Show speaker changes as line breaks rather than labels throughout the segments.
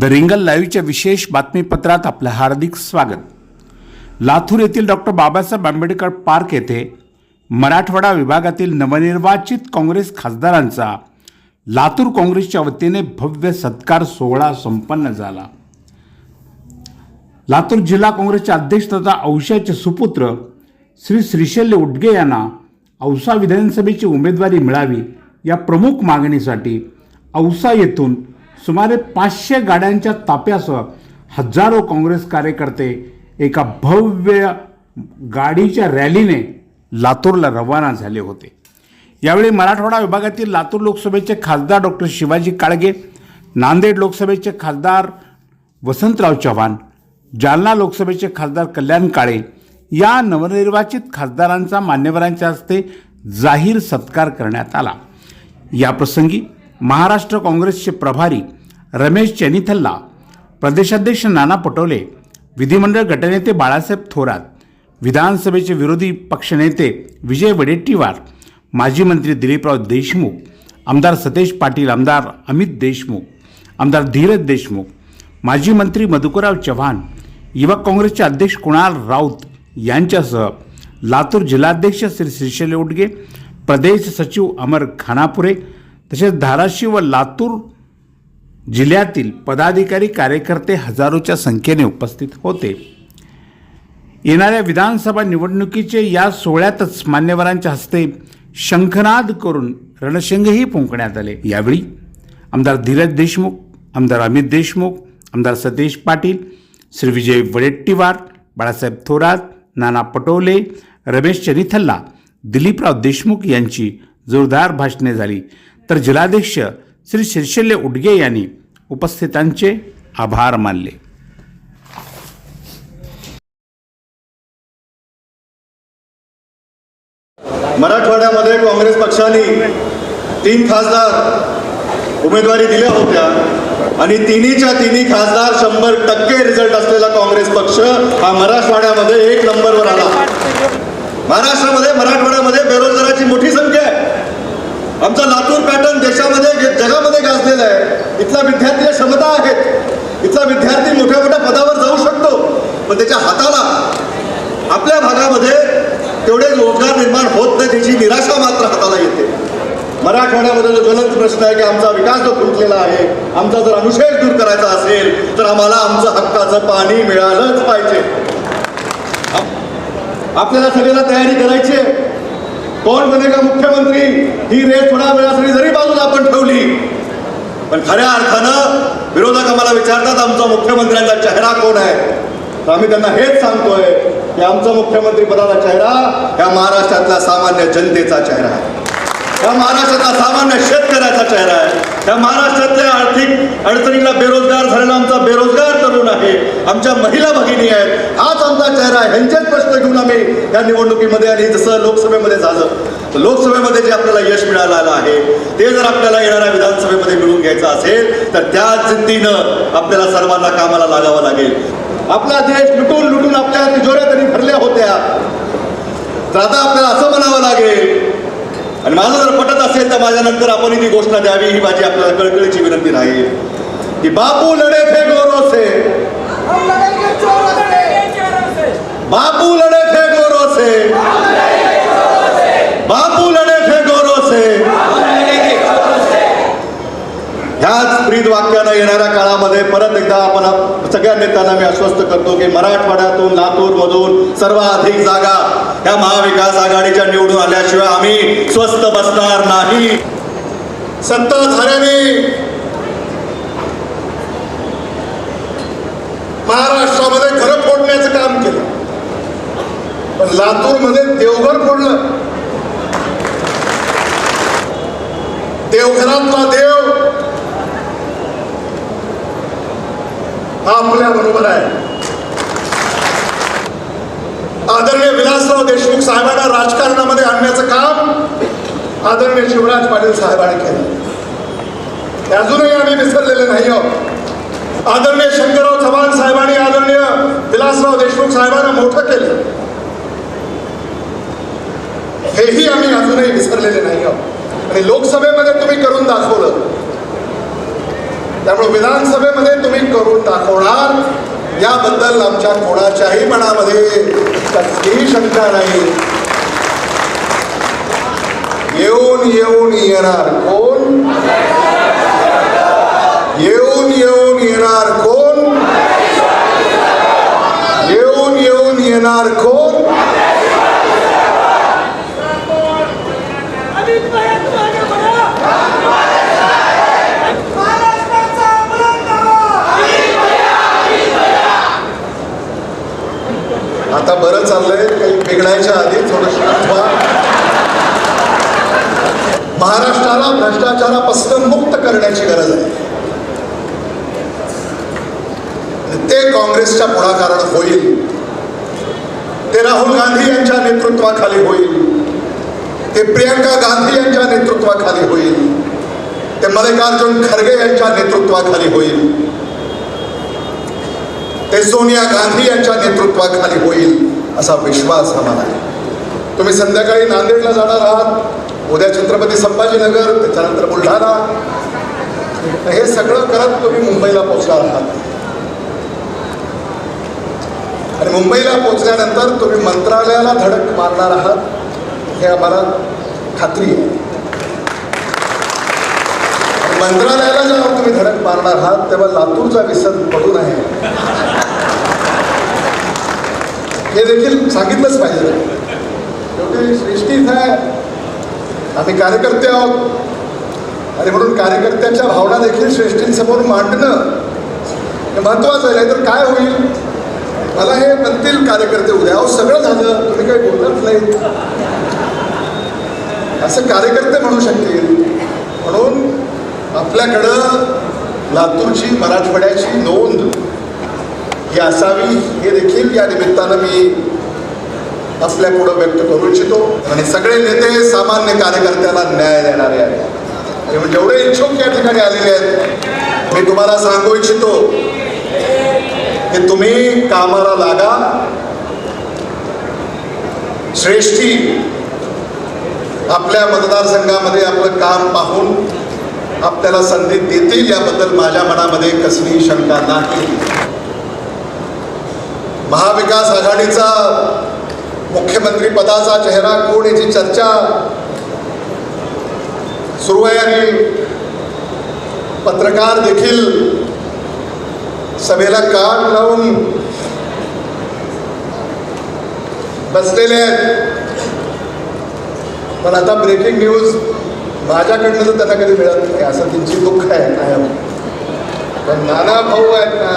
The रिंगल लाईव्हच्या विशेष बातमीपत्रात आपलं हार्दिक स्वागत. लातूर येथील डॉक्टर बाबासाहेब आंबेडकर पार्क येथे मराठवाडा विभागातील नवनिर्वाचित काँग्रेस खासदारांचा लातूर काँग्रेसच्या वतीने भव्य सत्कार सोहळा संपन्न झाला. लातूर जिल्हा काँग्रेसचे अध्यक्ष तथा औषाचे सुपुत्र श्री श्रीशैल्य उडगे यांना औसा विधानसभेची उमेदवारी मिळावी या प्रमुख मागणीसाठी औसा येथून सुमारे पाचशे गाड्यांच्या ताप्यासह हजारो काँग्रेस कार्यकर्ते एका भव्य गाडीच्या रॅलीने लातूरला रवाना झाले होते. यावेळी मराठवाडा विभागातील लातूर लोकसभेचे खासदार डॉक्टर शिवाजी काळगे नांदेड लोकसभेचे खासदार वसंतराव चव्हाण जालना लोकसभेचे खासदार कल्याण काळे या नवनिर्वाचित खासदारांचा मान्यवरांच्या हस्ते जाहीर सत्कार करण्यात आला. याप्रसंगी महाराष्ट्र काँग्रेसचे प्रभारी रमेश चेनिथल्ला प्रदेशाध्यक्ष नाना पटोले विधिमंडळ गटनेते बाळासाहेब थोरात विधानसभेचे विरोधी पक्षनेते विजय वडेट्टीवार माजी मंत्री दिलीपराव देशमुख आमदार सतेज पाटील आमदार अमित देशमुख आमदार धीरज देशमुख माजी मंत्री मधुकरराव चव्हाण युवक काँग्रेसचे अध्यक्ष कुणाल राऊत यांच्यासह लातूर जिल्हाध्यक्ष श्री श्रीशैल्य उडगे प्रदेश सचिव अमर खानापुरे तसेच धाराशिव व लातूर जिल्ह्यातील पदाधिकारी कार्यकर्ते हजारोच्या संख्येने उपस्थित होते. येणाऱ्या विधानसभा निवडणुकीचे या सोहळ्यातच मान्यवरांच्या हस्ते शंखनाद करून रणशिंगही फुंकण्यात आले. यावेळी आमदार धीरज देशमुख आमदार अमित देशमुख आमदार सतीश पाटील श्री विजय वडेट्टीवार बाळासाहेब थोरात नाना पटोले रमेश चनिथल्ला दिलीपराव देशमुख यांची जोरदार भाषणे झाली. तर जिल्हाध्यक्ष श्री शिरशल्य उडगे यांनी उपस्थितांचे आभार मानले.
मराठवाड्यामध्ये काँग्रेस पक्षाने तीन खासदार उमेदवारी दिल्या होत्या आणि तिन्हीच्या तिन्ही खासदार शंभर टक्के रिझल्ट असलेला काँग्रेस पक्ष हा मराठवाड्यामध्ये एक नंबरवर आला. महाराष्ट्रामध्ये मराठवाड्यामध्ये बेरोजगाराची मोठी संख्या आहे. आमचा लातूर पॅटर्न देशामध्ये जगामध्ये गाजलेला आहे इथला विद्यार्थी क्षमता आहेत. इथला विद्यार्थी मोठ्या मोठ्या पदावर जाऊ शकतो पण त्याच्या हाताला आपल्या भागामध्ये तेवढे रोजगार निर्माण होत नाही त्याची निराशा मात्र हाताला येते. मराठवाड्यामध्ये जो ज्वलंत प्रश्न आहे की आमचा विकास जो खुंटलेला आहे आमचा जर अनुशेष दूर करायचा असेल तर आम्हाला आमचं हक्काचं पाणी मिळालंच पाहिजे. आपल्याला सगळ्याला तयारी करायची आहे. कोण बनेगा मुख्यमंत्री? ही रेस थोड्या वेळासाठी जरी बाजूला आपण ठेवली पण खऱ्या अर्थानं विरोधक आम्हाला विचारतात आमचा मुख्यमंत्र्यांचा चेहरा कोण आहे? तर आम्ही त्यांना हेच सांगतोय की आमचा मुख्यमंत्री पदाचा चेहरा या महाराष्ट्रातल्या सामान्य जनतेचा चेहरा आहे. या महाराष्ट्राचा सामान्य शेतकऱ्याचा चेहरा आहे. त्या महाराष्ट्रातल्या आर्थिक अडचणीला बेरोजगार झालेला आमचा बेरोजगार तरुण आहे. आमच्या महिला भगिनी आहेत. हाच आमचा चेहरा आहे. ह्यांचेच प्रश्न घेऊन आम्ही या निवडणुकीमध्ये आणि जसं लोकसभेमध्ये झालं तर लोकसभेमध्ये जे आपल्याला यश मिळालेलं आहे ते जर आपल्याला येणाऱ्या विधानसभेमध्ये मिळवून घ्यायचं असेल तर त्या जिद्दीनं आपल्याला सर्वांना कामाला लागावं लागेल. आपला देश लुटून लुटून आपल्या तिजोऱ्या तरी भरल्या होत्या. तर आता आपल्याला असं म्हणावं लागेल आणि माझं जर पटत असेल तर माझ्यानंतर आपण ती घोषणा द्यावी. ही माझी आपल्याला कळकळीची विनंती राहील की बापू लढे फे गोरो से. बापू लढे फे गोरो से. बापू लढे थे गोरो से ह्याच ब्रीद वाक्यानं येणाऱ्या काळामध्ये परत एकदा आपण सगळ्या नेत्यांना मी आश्वस्त करतो की मराठवाड्यातून लातूरमधून सर्वाधिक जागा ह्या महाविकास आघाडीच्या निवडून आल्याशिवाय आम्ही स्वस्त बसणार नाही. सत्ताधाऱ्यांनी महाराष्ट्रामध्ये घरं फोडण्याचं काम केलं पण लातूरमध्ये देवघर फोडलं देवघरातला देव हा आपल्या बरोबर आहे आदरणीय विलासराव देशमुख साहेबांना राजकारणामध्ये आणण्याचं काम आदरणीय शिवराज पाटील साहेबांनी केलं. अजूनही आम्ही विसरलेले नाही आहोत. आदरणीय शंकरराव चव्हाण साहेबांनी आदरणीय विलासराव देशमुख साहेबांना मोठं केलं. हेही आम्ही अजूनही विसरलेले नाही आहोत. आणि लोकसभेमध्ये तुम्ही करून दाखवलं. त्यामुळे विधानसभेमध्ये तुम्ही करून दाखवणार.
याबद्दल आमच्या कोणाच्याही मनामध्ये कसलीही शंका नाही. येऊन येऊन येणार कोण? येऊन येऊन येणार कोण? येऊन येऊन येणार कोण? आता बरं चाललंय काही बिघडायच्या आधी थोडं महाराष्ट्राला भ्रष्टाचारापासून मुक्त करण्याची गरज आहे. ते काँग्रेसच्या पुढाकारानं होईल. ते राहुल गांधी यांच्या नेतृत्वाखाली होईल. ते प्रियंका गांधी यांच्या नेतृत्वाखाली होईल. ते मल्लिकार्जुन खरगे यांच्या नेतृत्वाखाली होईल. ते सोनिया गांधी यांच्या नेतृत्वाखाली होईल असा विश्वास आम्हाला आहे. तुम्ही संध्याकाळी नांदेडला जाणार आहात. उद्या छत्रपती संभाजीनगर त्याच्यानंतर बुलढाणा. हे सगळं करत तुम्ही मुंबईला पोहोचणार आहात. आणि मुंबईला पोहोचल्यानंतर तुम्ही मंत्रालयाला धडक मारणार आहात हे आम्हाला खात्री आहे. मंत्रालयाला जेव्हा तुम्ही धडक मारणार आहात तेव्हा लातूरचा विसर पडू नये. हे देखील सांगितलंच पाहिजे. शेवटी सृष्टी इथं आम्ही कार्यकर्ते आहोत आणि म्हणून कार्यकर्त्यांच्या भावना देखील श्रेष्ठींसमोर मांडणं हे महत्वाचं आहे. नाहीतर काय होईल? मला हे म्हणतील कार्यकर्ते उद्या अहो सगळं झालं. तुम्ही काही बोलत नाही असं कार्यकर्ते म्हणू शकतील. म्हणून आपल्याकडं लातूरची मराठवाड्याची नोंद ही असावी. हे देखील या निमित्तानं मी आपल्या पुढे व्यक्त करू इच्छितो. आणि सगळे नेते सामान्य कार्यकर्त्याला न्याय देणारे आहेत. जेवढे इच्छुक या ठिकाणी आलेले आहेत मी तुम्हाला सांगू इच्छितो की तुम्ही कामाला लागा. श्रेष्ठी आपल्या मतदारसंघामध्ये आपलं काम पाहून आपल्याला संधी देतील याबद्दल माझ्या मनामध्ये कसलीही शंका नाही. महाविकास आघाडीचा मुख्यमंत्री पदाचा चेहरा कोण याची चर्चा सुरू आहे आणि पत्रकार देखील सभेला कान लावून बसलेले आहेत. पण आता ब्रेकिंग न्यूज माझ्याकडनं तर त्यांना कधी मिळत नाही असं त्यांची दुःख आहे कायम. पण नाना भाऊ आहेत ना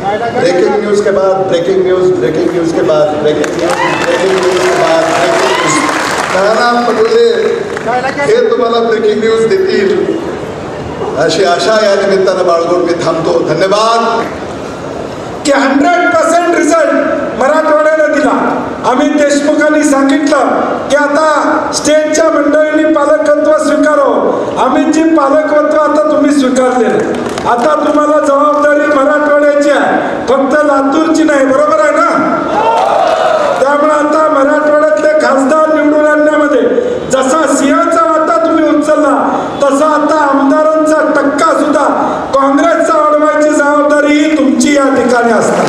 ब्रेकिंग न्यूज के बाद ब्रेकिंग न्यूज ब्रेकिंग न्यूज के बाद ब्रेकिंग न्यूज ब्रेकिंग न्यूज के बाद ब्रेकिंग न्यूज नाना पटोले हे तुम्हाला ब्रेकिंग न्यूज देतील अशी आशा या निमित्तानं बाळगून मी थांबतो. धन्यवाद.
की हंड्रेड पर्सेंट रिझल्ट मराठवाड्याला दिला. अमित देशमुखांनी सांगितलं की आता स्टेटच्या मंडळींनी पालकत्व स्वीकारावं अमितजी पालकत्व आता तुम्ही स्वीकारले. आता तुम्हाला फक्त लातूरची नाही बरोबर आहे ना त्यामुळे आता मराठवाड्यातले खासदार निवडून आणण्यामध्ये जसा सिंहाचा वाटा तुम्ही उचलला तसा आता आमदारांचा टक्का सुद्धा काँग्रेसचा वाढवायची जबाबदारी ही तुमची या ठिकाणी असणार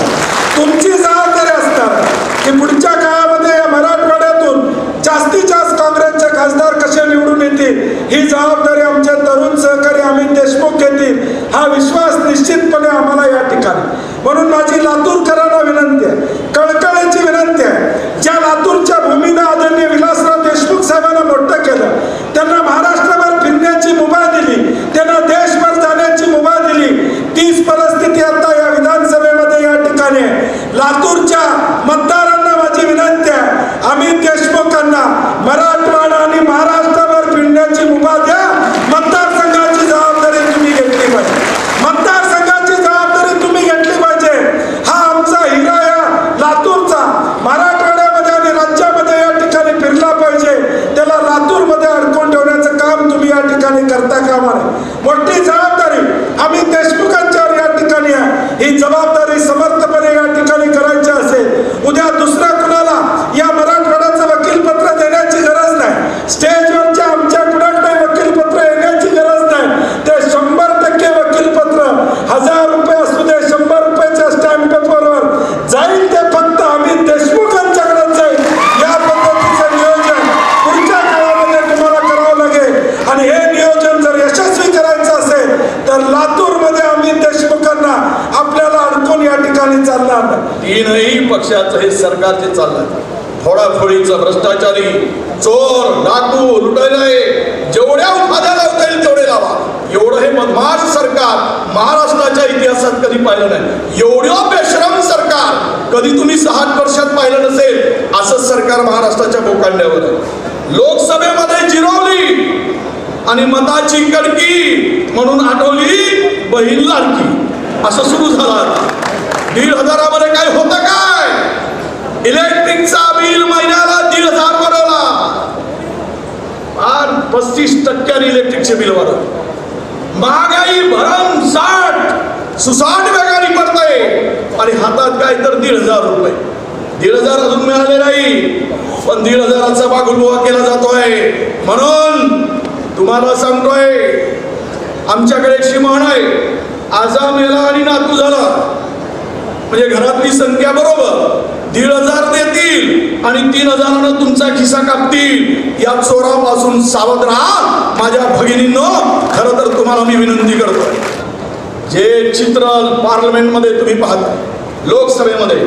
तुमची जबाबदारी असणार की पुढच्या काळामध्ये या मराठवाड्यातून जास्तीत जास्त काँग्रेसचे खासदार कसे निवडून येतील ही जबाबदारी आमचे तरुण सहकारी अमित देशमुख घेतील हा विश्वास निश्चितपणे आम्हाला या ठिकाणी म्हणून माझी लातूरकरांना विनंती आहे कळकळीची विनंती आहे ज्या लातूरच्या भूमीनं आदरणीय विलासराव देशमुख साहेबांना मोठं केलं त्यांना महाराष्ट्रभर फिरण्याची मुभा दिली त्यांना देशभर जाण्याची मुभा दिली तीच परिस्थिती आता या विधानसभेमध्ये या ठिकाणी आहे लातूरच्या मतदारांना माझी विनंती आहे अमित देशमुखांना मराठवाडा आणि महाराष्ट्रावर फिरण्याची मुभा द्या मतदारसंघाची जबाबदारी तुम्ही घेतली पाहिजे मतदारसंघाची जबाबदारी तुम्ही घेतली पाहिजे हा आमचा हिरा या लातूरचा मराठवाड्यामध्ये आणि राज्यामध्ये या ठिकाणी फिरला पाहिजे त्याला लातूरमध्ये अडकून ठेवण्याचं काम तुम्ही या ठिकाणी करता कामा नये मोठी जबाबदारी अमित देशमुखांच्यावर या ठिकाणी आहे ही जबाबदारी समर्थपणे या ठिकाणी करायची असेल उद्या दुसऱ्या कुणाला या मराठवाड्याचं वकीलपत्र देण्याची गरज नाही स्टेजवरच्या आमच्या कुणाकडे वकीलपत्र येण्याची गरज नाही ते शंभर टक्के वकीलपत्र हजार रुपये असू दे शंभर रुपयाच्या स्टॅम्प पेपर
तीनही पक्षाचं हे सरकारचे चाललंय. फोडाफोडीचं भ्रष्टाचारी चोर डाकू लुटले जेवढ्या उपाध्या लावता येईल तेवढे लावा. एवढं हे बदमाश सरकार महाराष्ट्राच्या इतिहासात कधी पाहिलं नाही. एवढं बेश्रम सरकार कधी तुम्ही सहा वर्षात पाहिलं नसेल असं सरकार महाराष्ट्राच्या बोकांड्यावर आहे. लोकसभेमध्ये जिरवली आणि मताची कडकी म्हणून आठवली बहीण लाडकी. असं सुरू झालं दीड हजारामध्ये काय होतं का? इलेक्ट्रिकचा बिल महिन्याला दीड हजार वाढवला आणि पस्तीस टक्क्याने इलेक्ट्रिकचे बिल वाढवलं. महागाई भरम साठ सुसाट वेगाने पडतंय. आणि हातात काय तर दीड हजार रुपये. दीड हजार अजून मिळाले नाही पण दीड हजाराचा बागुलबुवा केला जातोय. म्हणून तुम्हाला सांगतोय आमच्याकडे एक म्हण आहे आजा मेला आणि नातू झाला. म्हणजे घरातली संख्या बरोबर. दीड हजार देतील आणि तीन हजारानं तुमचा खिसा कापतील. या चोरापासून सावध राहा. माझ्या भगिनींनो खरं तर तुम्हाला मी विनंती करतो जे चित्र पार्लमेंटमध्ये तुम्ही पाहता लोकसभेमध्ये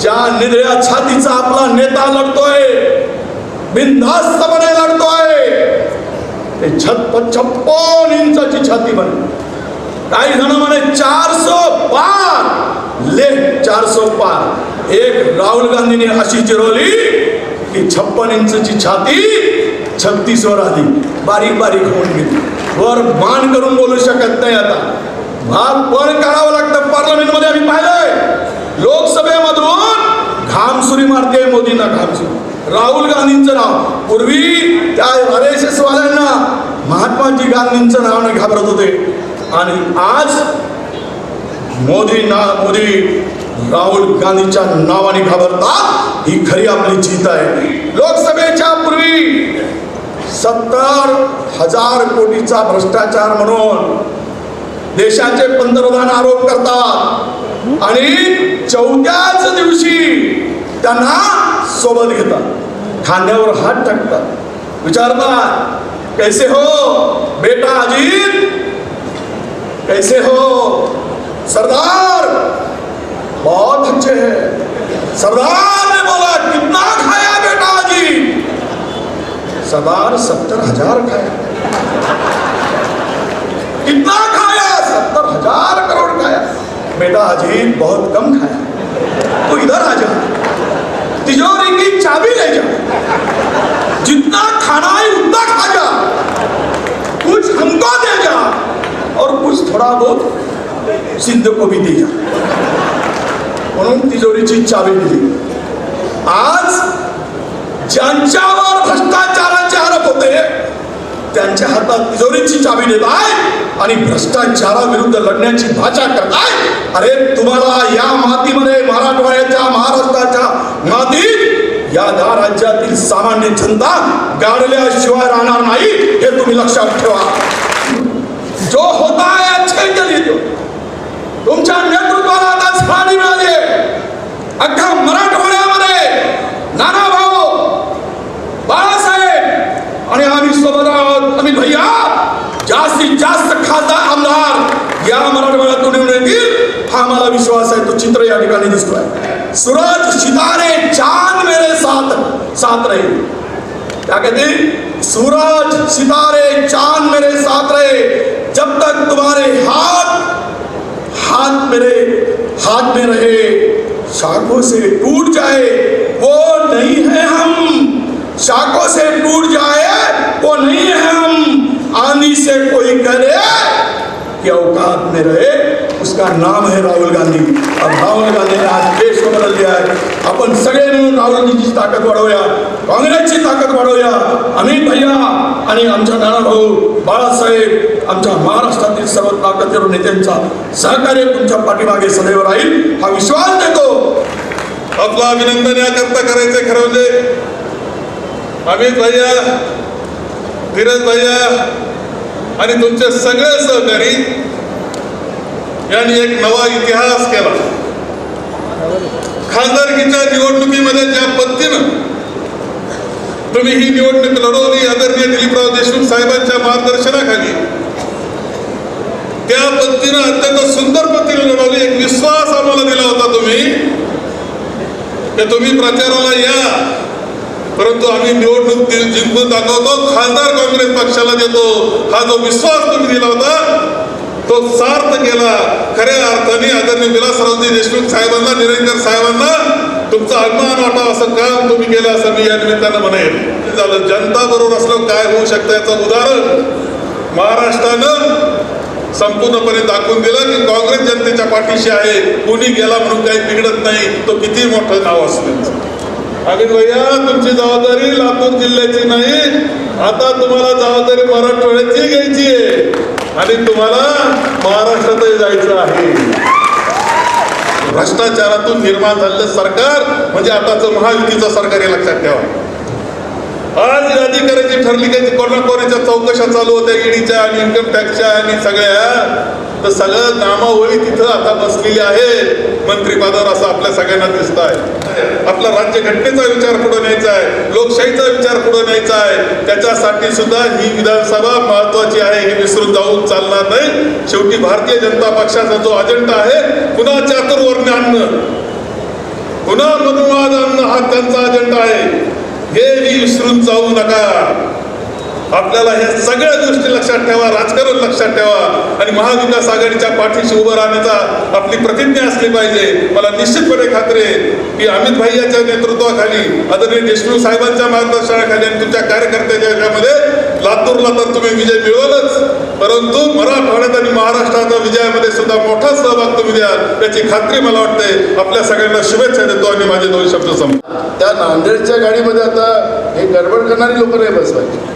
ज्या निधळ्या छातीचा आपला नेता लढतोय बिनधास्तपणे लढतोय ते छप्पन इंचाची छाती बनली. काही माने म्हणे चारसो पार. ले चारसो पार. एक राहुल गांधीने अशी जिरवली की छप्पन इंचची छाती छत्तीस वर आली. बारीक बारीक होऊन गेली. वर मान करून बोलू शकत नाही आता. भाग पण काढावं लागतं. पार्लमेंटमध्ये आम्ही पाहिलंय. लोकसभेमधून घामसुरी मारते मोदींना घामसुरी. राहुल गांधींचं नाव. पूर्वी त्या आर एस एस वाल्यांना महात्माजी गांधींचं नावाने घाबरत होते. आणि आज मोदी ना मोदी राहुल गांधीच्या नावाने घाबरतात ही खरी आपली जीत आहे. लोकसभेच्या पूर्वी सत्तर हजार कोटीचा भ्रष्टाचार म्हणून देशाचे पंतप्रधान आरोप करतात. आणि चौथ्याच दिवशी त्यांना सोबत घेतात. खांद्यावर हात टाकतात. विचारतात कैसे हो बेटा अजित? कैसे हो। सरदार, बहुत अच्छे हैं। सरदार ने बोला, कितना खाया बेटा जी? सरदार सत्तर हज़ार खाया। कितना खाया? सत्तर हज़ार करोड़ खाया। बेटा अजीत बहुत कम खाया। तो इधर आ जा। तिजोरी की चाबी ले जा। जितना खाना है उतना खा जा। कुछ हमको दे जा। और कुछ थोड़ा बहुत सिद्ध को भी म्हणून तिजोरीची चावी दिली आज ज्यांच्यावर भ्रष्टाचाराचे आरोप होते त्यांच्या हातात तिजोरीची चावी देत आहे आणि भ्रष्टाचाराविरुद्ध लढण्याची भाषा करताय अरे तुम्हाला या मातीमध्ये मराठवाड्याच्या महाराष्ट्राच्या मातीत या दहा राज्यातील सामान्य जनता गाडल्याशिवाय राहणार नाही हे तुम्ही लक्षात ठेवा. जो होता है अच्छे के लिए जो। तुमच्या नेतृत्वाला आता झाडी मिळाली अख्खा मराठवाड्यामध्ये नाना भाऊ बाळासाहेब आणि आम्ही सोबत आहोत आम्ही भैया जास्तीत जास्त खासदार आमदार। या मराठवाड्यातून निवडून येतील हा मला विश्वास आहे तो चित्र या ठिकाणी दिसतोय सूरज सितारे चांद मेरे साथ साथ रहे। क्या कहते सूरज सितारे चांद मेरे साथ रहे। जब तक तुम्हारे हाथ हाथ मेरे हाथ में रहे, शाखों से टूट जाए, वो नहीं है हम। शाखों से टूट जाए, वो नहीं है हम। आंधी से कोई करे कि औकात में रहे। उसका नाम है राहुल गांधी. और राहुल गांधी ने आज देश को बदल दिया है आपण सगळे मिळून राहुल गांधीची ताकद वाढवूया. काँग्रेसची ताकद वाढवूया. अमित भैया आणि आमच्या नाना भाऊ बाळासाहेब आमच्या महाराष्ट्रातील सर्व ताकदीवर नेत्यांचा सहकार्य तुमच्या पाठीमागे सदैव राहील हा विश्वास देतो.
आपलं अभिनंदन याकरता करायचं ठरवले म्हणजे. अमित भैया धीरज भैया आणि तुमचे सगळे सहकारी यांनी एक नवा इतिहास केला. खासदारकीच्या निवडणुकीमध्ये ज्या पद्धतीनं तुम्ही ही निवडणूक लढवली आदरणीय दिलीपराव देशमुख साहेबांच्या मार्गदर्शनाखाली त्या पद्धतीनं अत्यंत सुंदर पद्धतीने लढवली. एक विश्वास आम्हाला दिला होता तुम्ही की तुम्ही प्रचाराला या. परंतु आम्ही निवडणूक जिंकून दाखवतो खासदार काँग्रेस पक्षाला देतो. हा जो विश्वास तुम्ही दिला होता तो सार्थ केला. खऱ्या अर्थाने आदरणीय विलासरावजी देशमुख साहेबांना निरंजन साहेबांना तुमचा अभिमान वाटावा असं काम तुम्ही केलं असं मी या निमित्तानं म्हणेन. झालं जनता बरोबर असलं काय होऊ शकतं याचं उदाहरण महाराष्ट्रानं संपूर्णपणे दाखवून दिलं की काँग्रेस जनतेच्या पाठीशी आहे. कोणी गेला म्हणून काही बिघडत नाही. तो किती मोठं नाव असतं. अगदी भैया तुमची जबाबदारी लातूर जिल्ह्याची नाही. आता तुम्हाला जबाबदारी मराठवाड्याची घ्यायची आहे. आणि तुम्हाला महाराष्ट्रातही जायचं आहे. भ्रष्टाचारातून निर्माण झालेलं सरकार म्हणजे आताचं महायुतीचं सरकार हे लक्षात ठेवा. आज यादी करायची ठरली की कोणा कोणाच्या चौकशा चालू होत्या ईडीच्या आणि इन्कम टॅक्सच्या आणि सगळ्या. तर सगळं नामावळी तिथं आता बसलेली आहे. मंत्रिपदावर असं आपल्या सगळ्यांना दिसत आहे आपला राज्य घटनेचा विचार पुढे न्यायचा आहे. लोकशाहीचा विचार पुढे न्यायचा आहे. त्याच्यासाठी सुद्धा ही विधानसभा महत्वाची आहे हे विसरून जाऊन चालणार नाही. शेवटी भारतीय जनता पक्षाचा जो अजेंडा आहे पुन्हा चातुर्वर्ण्य आणणं. पुन्हा मनुवाद आणणं हा त्यांचा अजेंडा आहे. हे विसरून जाऊ नका. आपल्याला हे सगळ्या गोष्टी लक्षात ठेवा राजकारण लक्षात ठेवा आणि महाविकास आघाडीच्या पाठीशी उभं राहण्याचा आपली प्रतिज्ञा असली पाहिजे. मला निश्चितपणे खात्री आहे की अमित भाई यांच्या नेतृत्वाखाली आदरणीय देशमुख साहेबांच्या मार्गदर्शनाखाली आणि तुमच्या कार्यकर्त्याच्या याच्यामध्ये लातूरला तर तुम्ही विजय मिळवलच. परंतु मराठवाड्यात आणि महाराष्ट्राच्या विजयामध्ये सुद्धा मोठा सहभाग तुम्ही द्याल याची खात्री मला वाटते. आपल्या सगळ्यांना शुभेच्छा देतो आणि माझे दोन शब्द समजा
त्या नांदेडच्या गाडीमध्ये आता हे गडबड करणारी लोक नाही बसवायची.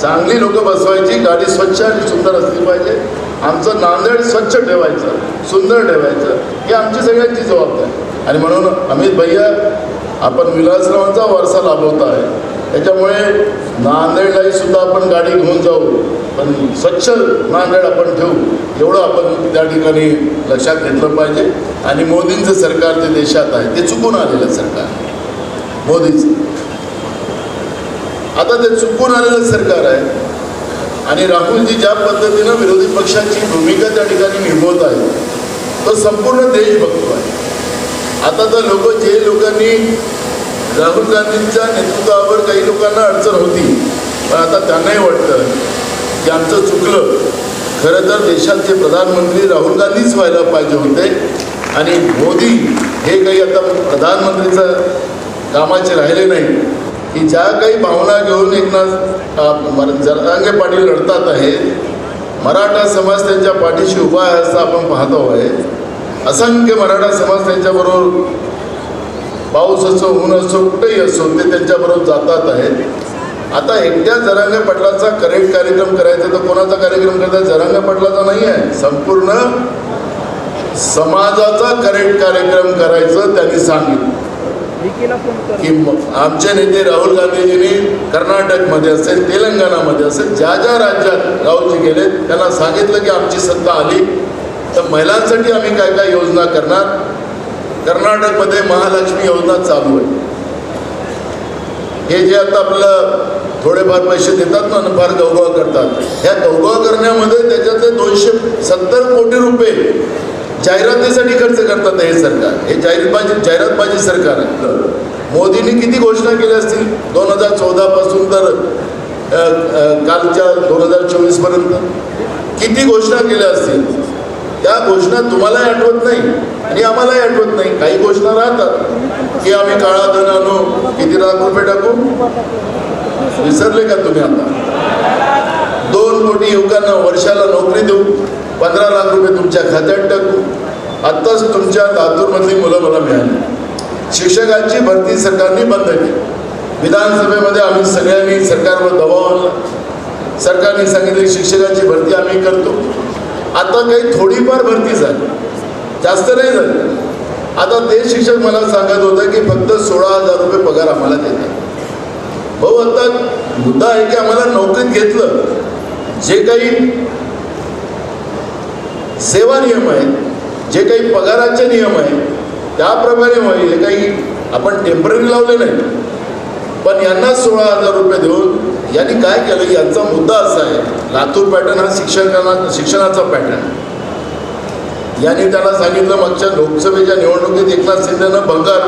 चांगली लोक बसवायची गाडी स्वच्छ आणि सुंदर असली पाहिजे. आमचं नांदेड स्वच्छ ठेवायचं सुंदर ठेवायचं ही आमची सगळ्यांची जबाबदारी. आणि म्हणून अमित भैया आपण विलासरावांचा वारसा लाभवत आहे. त्याच्यामुळे नांदेडलाही सुद्धा आपण गाडी घेऊन जाऊ पण स्वच्छ नांदेड आपण ठेवू एवढं आपण त्या ठिकाणी लक्षात घेतलं पाहिजे. आणि मोदींचं सरकार जे देशात आहे ते चुकून आलेलं सरकार मोदीचं. आता ते चुकून आलेलं सरकार आहे. आणि राहुलजी ज्या पद्धतीनं विरोधी पक्षाची भूमिका त्या ठिकाणी निभवत आहे तो संपूर्ण देश बघतो आहे. आता तर लोक जे लोकांनी राहुल गांधींच्या नेतृत्वावर काही लोकांना अडचण होती पण आता त्यांनाही वाटतं की आमचं चुकलं. खरं तर देशाचे प्रधानमंत्री राहुल गांधीच व्हायला पाहिजे होते. आणि मोदी हे काही आता प्रधानमंत्रीचं कामाचे राहिले नाही की ज्या काही भावना घेऊन एकनाथ मर- जरांगे पाटील लढतात आहेत मराठा समाज त्यांच्या पाठीशी उभा आहे असं आपण पाहतो आहे. असंख्य मराठा समाज त्यांच्याबरोबर पाऊस असो ऊन असो कुठेही असो ते त्यांच्याबरोबर जातात आहेत. आता एकट्या जरांगे पटलाचा करेक्ट कार्यक्रम करायचा तर कोणाचा कार्यक्रम करता? जरांगे पटलाचा नाही आहे. संपूर्ण समाजाचा करेक्ट कार्यक्रम करायचं त्यांनी सांगितलं. की आमचे नेते राहुल गांधीजींनी कर्नाटकमध्ये असेल तेलंगणामध्ये असेल ज्या ज्या राज्यात राहुलजी गेले त्यांना सांगितलं की आमची सत्ता आली. तर महिलांसाठी आम्ही काय काय योजना करणार? कर्नाटकमध्ये महालक्ष्मी योजना चालू आहे. हे जे आता आपलं थोडेफार पैसे देतात ना फार गवगाव करतात. ह्या गवगाव करण्यामध्ये त्याच्यातले दोनशे सत्तर कोटी रुपये जाहिरातीसाठी खर्च करतात हे सरकार. हे जाहिरातबाजी जाहिरातबाजी सरकार आहे. मोदींनी किती घोषणा केल्या असतील? दोन हजार चौदापासून तर कालच्या दोन हजार चोवीसपर्यंत किती घोषणा केल्या असतील? त्या घोषणा तुम्हालाही आठवत नाही आणि आम्हालाही आठवत नाही. काही घोषणा राहतात की आम्ही काळा धन आणू किती लाख रुपये टाकू? विसरले का तुम्ही आता? दोन कोटी युवकांना वर्षाला नोकरी देऊ. पंधरा लाख रुपये तुमच्या खात्यात टाकू. आत्ताच तुमच्या लातूरमधली मुलं मला मिळाली. शिक्षकांची भरती सरकारने बंद केली. विधानसभेमध्ये आम्ही सगळ्यांनी सरकारवर दबाव आणला. सरकारने सांगितले शिक्षकांची भरती आम्ही करतो. आता काही थोडीफार भरती झाली. जास्त नाही झाली. आता ते शिक्षक मला सांगत होते की फक्त सोळा हजार रुपये पगार आम्हाला देतात. भाऊ आता मुद्दा आहे की आम्हाला नोकरीत घेतलं. जे काही सेवा नियम आहेत जे काही पगाराचे नियम आहेत त्याप्रमाणे होईल हे काही आपण टेंपररी लावले नाही. पण यांना सोळा हजार रुपये देऊन यांनी काय केलं यांचा मुद्दा असा आहे लातूर पॅटर्न हा शिक्षकांना शिक्षणाचा पॅटर्न. यांनी त्याला सांगितलं मागच्या लोकसभेच्या निवडणुकीत एकनाथ शिंदेनं भंगार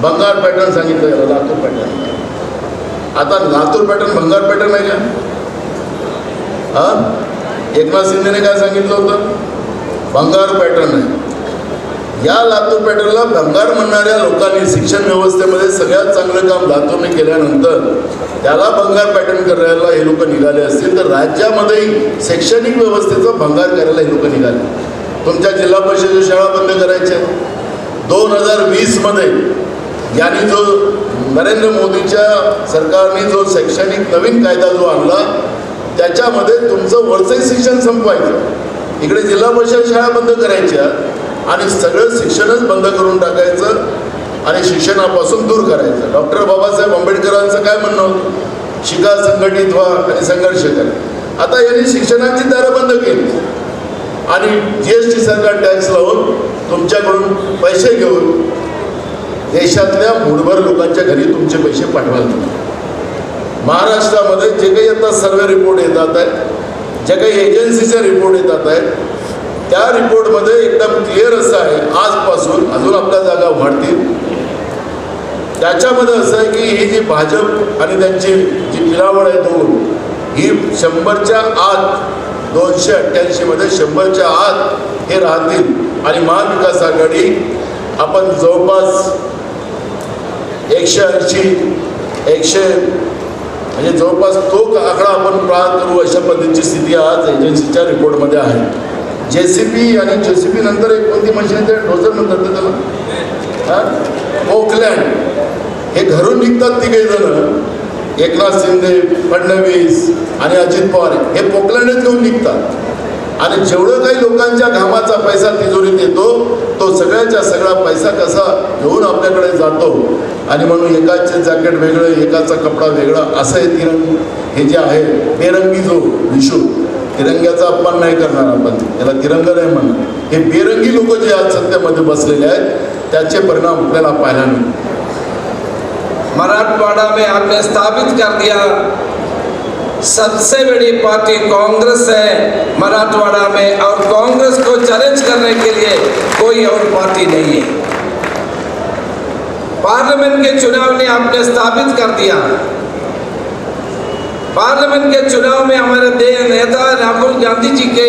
भंगार पॅटर्न सांगितलं याला लातूर पॅटर्न. आता लातूर पॅटर्न भंगार पॅटर्न आहे का? हा? एकनाथ शिंदेने काय सांगितलं होतं? भंगार पॅटर्न आहे. या लातूर पॅटर्नला भंगार म्हणणाऱ्या लोकांनी शिक्षण व्यवस्थेमध्ये सगळ्यात चांगलं काम लातूरने केल्यानंतर त्याला भंगार पॅटर्न करायला हे लोक निघाले असतील. तर राज्यामध्येही शैक्षणिक व्यवस्थेचं भंगार करायला हे लोक निघाले. तुमच्या जिल्हा परिषदेच्या शाळा बंद करायच्या. दोन हजार वीसमध्ये यांनी जो नरेंद्र मोदीच्या सरकारने जो शैक्षणिक नवीन कायदा जो आणला त्याच्यामध्ये तुमचं वरचंही शिक्षण संपवायचं. इकडे जिल्हा परिषद शाळा बंद करायच्या आणि सगळं शिक्षणच बंद करून टाकायचं आणि शिक्षणापासून दूर करायचं. डॉक्टर बाबासाहेब आंबेडकरांचं काय म्हणणं? होतं शिका संघटित व्हा आणि संघर्ष करा. आता यांनी शिक्षणाची दारं बंद केली. आणि जी एस टी सरकार टॅक्स लावून तुमच्याकडून पैसे घेऊन देशातल्या मुठभर लोकांच्या घरी तुमचे पैसे पाठवायला महाराष्ट्रामध्ये जे काही आता सर्वे रिपोर्ट येतात आहेत ज्या काही एजन्सीचे रिपोर्ट येतात आहेत त्या रिपोर्टमध्ये एकदम क्लिअर असं आहे आजपासून अजून आपल्या जागा वाढतील त्याच्यामध्ये असं आहे की ही जी भाजप आणि त्यांची जी मिलावड आहे दोन ही शंभरच्या आत दोनशे अठ्ठ्याऐंशीमध्ये शंभरच्या आत हे राहतील. आणि महाविकास आघाडी आपण जवळपास एकशे ऐंशी एकशे म्हणजे जवळपास तो आकडा आपण प्राप्त करू अशा पद्धतीची स्थिती आज एजन्सीच्या रिपोर्टमध्ये आहे. जे सी पी आणि जे सी पी नंतर एक कोणती मशीन आहे ते डोझर म्हणतात ते त्याला? हां? ओकलँड हे घरून निघतात तिघे जण. एकनाथ शिंदे फडणवीस आणि अजित पवार. हे पोकलँडच घेऊन निघतात. आणि जेवढं काही लोकांच्या घामाचा पैसा तिजोरीत येतो तो सगळ्याच्या सगळा पैसा कसा घेऊन आपल्याकडे जातो? आणि म्हणून एकाचे जॅकेट वेगळं एकाचा कपडा वेगळा असं आहे तिरंग हे जे आहे बेरंगी जो विशू तिरंग्याचा अपमान नाही करणार आपण. त्याला तिरंगा नाही म्हणणार. हे बेरंगी लोक जे आज सत्तेमध्ये बसलेले आहेत त्याचे परिणाम आपल्याला पाहायला मिळतात
मराठवाड़ा में आपने स्थापित कर दिया सबसे बड़ी पार्टी कांग्रेस है मराठवाड़ा में, और कांग्रेस को चैलेंज करने के लिए कोई और पार्टी नहीं है। पार्लियामेंट के चुनाव ने आपने स्थापित कर दिया। पार्लियामेंट के चुनाव में हमारे दे नेता राहुल गांधी जी के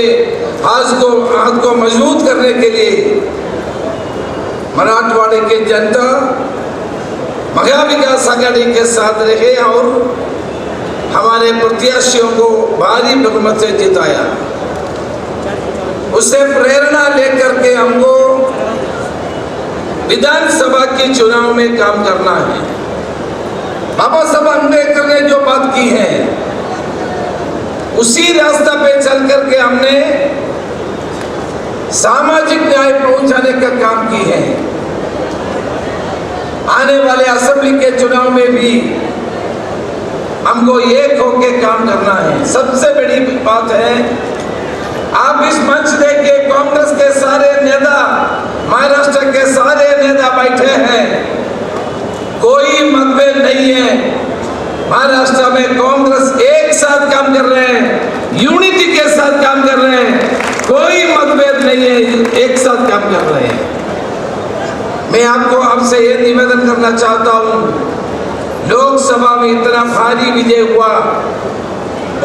हाथ को हाथ को मज़बूत करने के लिए मराठवाड़े की जनता महा विकास आघाड़ी के साथ रहे और हमारे प्रत्याशियों को भारी बहुमत से जिताया। उससे प्रेरणा लेकर के हमको विधानसभा के चुनाव में काम करना है। बाबा साहब अंबेडकर ने जो बात की है, उसी रास्ता पे चल करके हमने सामाजिक न्याय पहुँचाने का काम की है। आने वाले असेंबली के चुनाव में भी हमको एक होके काम करना है। सबसे बड़ी बात है, आप इस मंच देखिए कांग्रेस के सारे नेता, महाराष्ट्र के सारे नेता बैठे हैं। कोई मतभेद नहीं है। महाराष्ट्र में कांग्रेस एक साथ काम कर रहे हैं, यूनिटी के साथ काम कर रहे हैं। कोई मतभेद नहीं है, एक साथ काम कर रहे हैं। मैं आपको आपसे ये निवेदन करना चाहता हूँ लोकसभा में इतना भारी विजय हुआ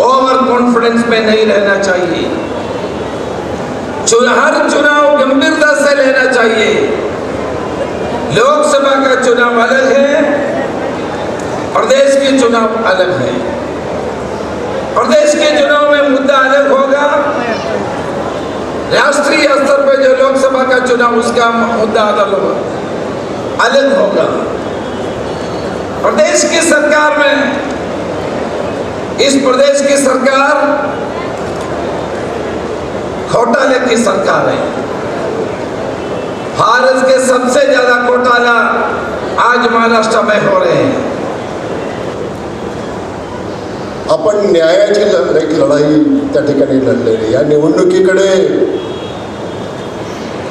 ओवर कॉन्फिडेंस में नहीं रहना चाहिए। हर चुनाव गंभीरता से लेना चाहिए। लोकसभा का चुनाव अलग है, प्रदेश के चुनाव अलग है। प्रदेश के चुनाव में मुद्दा अलग होगा। राष्ट्रीय स्तर पर जो लोकसभा का चुनाव, उसका मुद्दा अलग होगा। अलग होगा। प्रदेश की सरकार में, इस प्रदेश की सरकार घोटाले की सरकार है। भारत के सबसे ज़्यादा घोटाला आज महाराष्ट्र में हो रहे हैं।
आपण न्यायाची एक लढाई त्या ठिकाणी या निवडणुकीकडे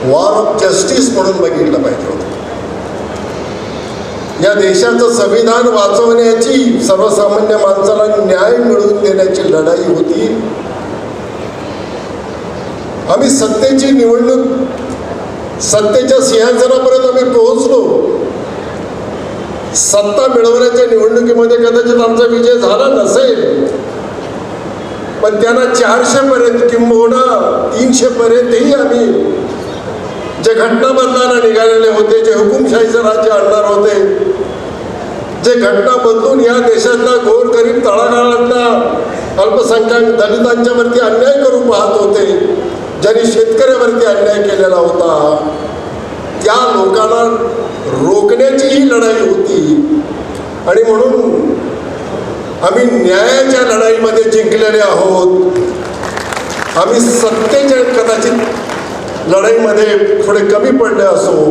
वॉर ऑफ़ जस्टिस होतं. या देशाचं संविधान वाचवण्याची सर्वसामान्य माणसाला न्याय मिळवून देण्याची लढाई होती. आम्ही सत्तेची निवडणूक सत्तेच्या सिंहासनापर्यंत आम्ही पोहोचलो. सत्ता मिळवण्याच्या निवडणुकीमध्ये कदाचित आमचा विजय झाला नसेल. पण त्यांना चारशे पर्यंत किंबहुना तीनशे पर्यंतही आम्ही जे घटना बदलायला निघालेले होते जे हुकुमशाहीचं राज्य आणणार होते जे घटना बदलून या देशातला गोर गरीब तळागाळातल्या अल्पसंख्याक दलितांच्यावरती अन्याय करून पाहत होते ज्यांनी शेतकऱ्यावरती अन्याय केलेला होता त्या लोकांना रोखण्याची ही लढाई होती. आणि म्हणून आम्ही न्यायाच्या लढाईमध्ये जिंकलेले आहोत. आम्ही सत्तेच्या कदाचित लढाईमध्ये थोडे कमी पडले असो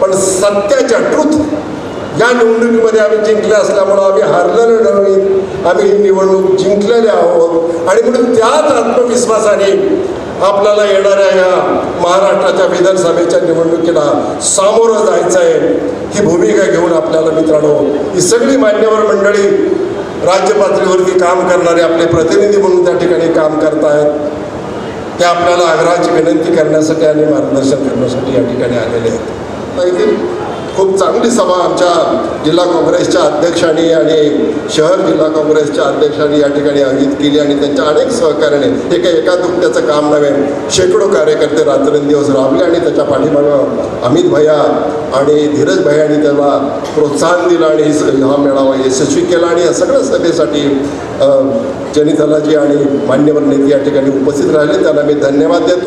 पण सत्याच्या ट्रुथ या निवडणुकीमध्ये आम्ही जिंकले असल्यामुळं आम्ही हरलेलो नव्हे आम्ही ही निवडणूक जिंकलेले आहोत. आणि म्हणून त्याच आत्मविश्वासाने आपल्याला येणाऱ्या या महाराष्ट्राच्या विधानसभेच्या निवडणुकीला सामोरं जायचं आहे ही भूमिका घेऊन आपल्याला मित्रांनो ही सगळी मान्यवर मंडळी राज्य पातळीवरती काम करणारे आपले प्रतिनिधी म्हणून त्या ठिकाणी काम करतायत. ते आपल्याला आग्रहाची विनंती करण्यासाठी आणि मार्गदर्शन करण्यासाठी या ठिकाणी आलेले आहेत. माहिती खूप चांगली सभा आमच्या जिल्हा काँग्रेसच्या अध्यक्षांनी आणि शहर जिल्हा काँग्रेसच्या अध्यक्षांनी या ठिकाणी आयोजित केली आणि त्यांच्या अनेक सहकार्याने हे काही एका दुपट्याचं काम नव्हे शेकडो कार्यकर्ते रात्रंदिवस राबले आणि त्याच्या पाठीमागं अमित भैया आणि धीरज भैयानी त्याला प्रोत्साहन दिलं आणि हा मेळावा यशस्वी केला आणि या सगळ्या सभेसाठी अ, जनितालाजी आणि मान्यवर नेते या ठिकाणी उपस्थित राहिले. त्यांना मी धन्यवाद देतो.